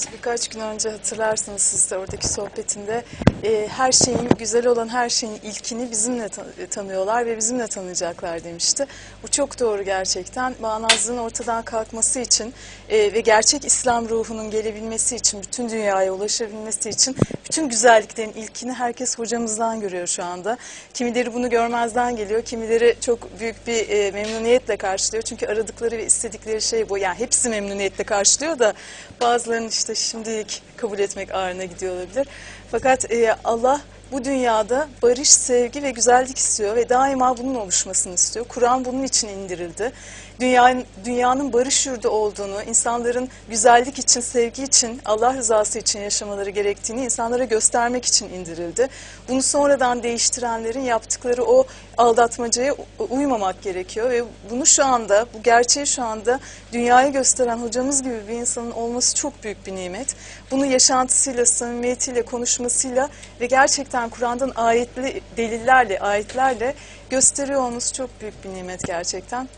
Hocamız birkaç gün önce hatırlarsınız siz de oradaki sohbetinde e, her şeyin güzel olan her şeyin ilkini bizimle ta- tanıyorlar ve bizimle tanıyacaklar demişti. Bu çok doğru gerçekten. Bağnazlığın ortadan kalkması için e, ve gerçek İslam ruhunun gelebilmesi için, bütün dünyaya ulaşabilmesi için bütün güzelliklerin ilkini herkes hocamızdan görüyor şu anda. Kimileri bunu görmezden geliyor, kimileri çok büyük bir e, memnuniyetle karşılıyor. Çünkü aradıkları ve istedikleri şey bu. Yani hepsi memnuniyetle karşılıyor da bazılarının işte şimdilik kabul etmek ağrına gidiyor olabilir. Fakat e, Allah bu dünyada barış, sevgi ve güzellik istiyor ve daima bunun oluşmasını istiyor. Kur'an bunun için indirildi. Dünyanın, dünyanın barış yurdu olduğunu, insanların güzellik için, sevgi için, Allah rızası için yaşamaları gerektiğini insanlara göstermek için indirildi. Bunu sonradan değiştirenlerin yaptıkları o aldatmacaya uymamak gerekiyor ve bunu şu anda, bu gerçeği şu anda dünyaya gösteren hocamız gibi bir insanın olması çok büyük bir nimet. Bunu yaşantısıyla, samimiyetiyle, konuşmasıyla ve gerçekten Kur'an'dan ayetli delillerle, ayetlerle gösteriyor olması çok büyük bir nimet gerçekten.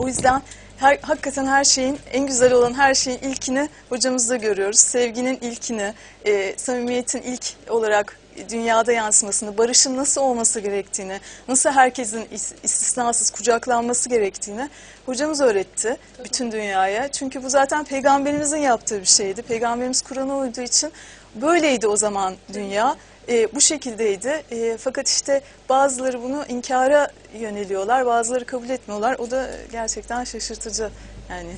O yüzden her, hakikaten her şeyin, en güzel olan her şeyin ilkini hocamızda görüyoruz. Sevginin ilkini, e, samimiyetin ilk olarak dünyada yansımasını, barışın nasıl olması gerektiğini, nasıl herkesin is- istisnasız kucaklanması gerektiğini hocamız öğretti bütün dünyaya. Çünkü bu zaten peygamberimizin yaptığı bir şeydi. Peygamberimiz Kur'an'a uyduğu için böyleydi o zaman dünya. E, bu şekildeydi. E, fakat işte bazıları bunu inkara yöneliyorlar, bazıları kabul etmiyorlar. O da gerçekten şaşırtıcı. Yani